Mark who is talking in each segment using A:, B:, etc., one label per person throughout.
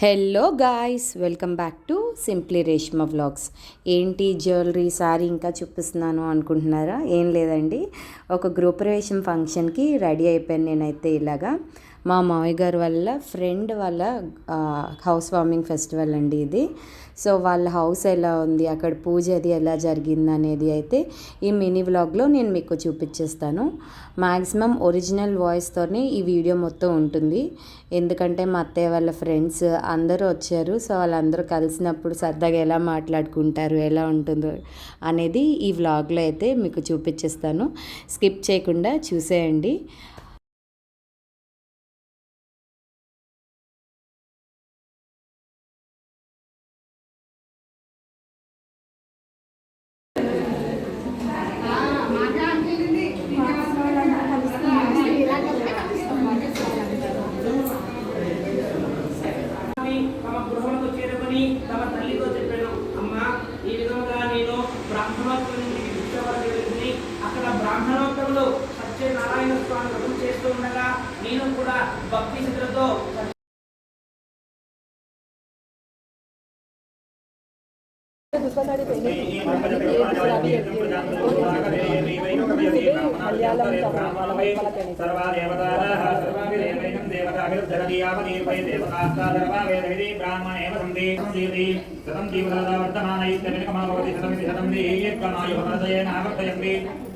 A: Hello guys welcome back to simply Reshma vlogs ఏంటి jewellery sari ఇంకా చూపిస్తున్నాను అనుకుంటున్నారా? ఏం లేదండి. ఒక గృహప్రవేశం ఫంక్షన్కి రెడీ అయిపోయాను నేనైతే ఇలాగా. మా మామయ్య గారు వల్ల ఫ్రెండ్ వాళ్ళ హౌస్ వార్మింగ్ ఫెస్టివల్ అండి ఇది. సో వాళ్ళ హౌస్ ఎలా ఉంది అక్కడ పూజ అది ఎలా జరిగింది అనేది అయితే ఈ మినీ వ్లాగ్లో నేను మీకు చూపించేస్తాను. మ్యాక్సిమం ఒరిజినల్ వాయిస్తోనే ఈ వీడియో మొత్తం ఉంటుంది. ఎందుకంటే మా అత్తయ్య వాళ్ళ ఫ్రెండ్స్ అందరూ వచ్చారు. సో వాళ్ళందరూ కలిసినప్పుడు సరదాగా ఎలా మాట్లాడుకుంటారు ఎలా ఉంటుందో అనేది ఈ వ్లాగ్లో అయితే మీకు చూపించేస్తాను. స్కిప్ చేయకుండా చూసేయండి.
B: ఉండగా నేను కూడా భక్తి శ్రద్ధతో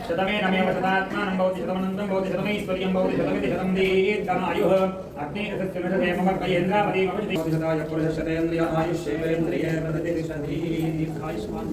B: शतमेनमेव शतात्मानं भवति शतमनन्तं भवति शतमैश्वर्यं भवति शतमिति शतं दीर्घमायुः अग्निरसस्य मम कयेन्द्रापदेमविशताय आयुष्येन्द्रिये प्रदीर्घायुष्मान्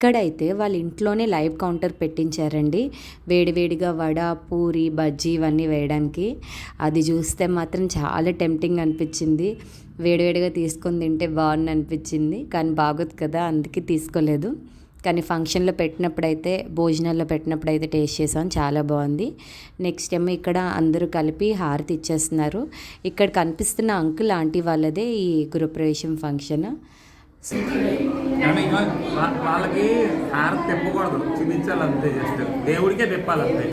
A: ఇక్కడైతే వాళ్ళ ఇంట్లోనే లైవ్ కౌంటర్ పెట్టించారండి. వేడివేడిగా వడ పూరి బజ్జీ ఇవన్నీ వేయడానికి. అది చూస్తే మాత్రం చాలా టెంప్టింగ్ అనిపించింది. వేడివేడిగా తీసుకొని తింటే బాగుంది అనిపించింది. కానీ బాగోదు కదా అందుకే తీసుకోలేదు. కానీ ఫంక్షన్లో పెట్టినప్పుడైతే భోజనాల్లో పెట్టినప్పుడైతే టేస్ట్ చేసాం. చాలా బాగుంది. నెక్స్ట్ ఏమో ఇక్కడ అందరూ కలిపి హారతి ఇచ్చేస్తున్నారు. ఇక్కడ కనిపిస్తున్న అంకుల్ ఆంటీ వాళ్ళదే ఈ గృహప్రవేశం ఫంక్షన్.
C: వాళ్ళకి హారతి తెప్పకూడదు. చూపించాలి అంతే జస్ట్ దేవుడికే తెప్పాలి అంతే.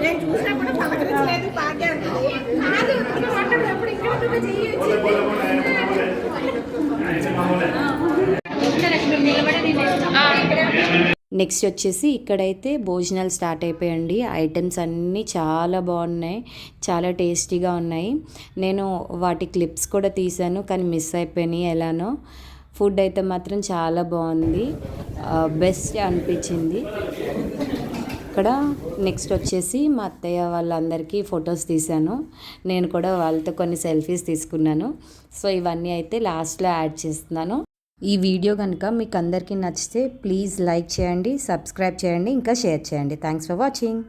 D: నేను చూసినప్పుడు పలకరించలేదు కాదు ఇక్కడ నువ్వు
A: నెక్స్ట్ వచ్చేసి ఇక్కడైతే భోజనాలు స్టార్ట్ అయిపోయండి ఐటమ్స్ అన్నీ చాలా బాగున్నాయి. చాలా టేస్టీగా ఉన్నాయి. నేను వాటి క్లిప్స్ కూడా తీశాను కానీ మిస్ అయిపోయినాయి ఎలానో. ఫుడ్ అయితే మాత్రం చాలా బాగుంది. బెస్ట్ అనిపించింది. ఇక్కడ నెక్స్ట్ వచ్చేసి మా అత్తయ్య వాళ్ళందరికీ ఫొటోస్ తీశాను. నేను కూడా వాళ్ళతో కొన్ని సెల్ఫీస్ తీసుకున్నాను. సో ఇవన్నీ అయితే లాస్ట్లో యాడ్ చేస్తున్నాను. ఈ వీడియో కనుక మీకు అందరికీ నచ్చితే ప్లీజ్ లైక్ చేయండి సబ్స్క్రైబ్ చేయండి ఇంకా షేర్ చేయండి. Thanks for watching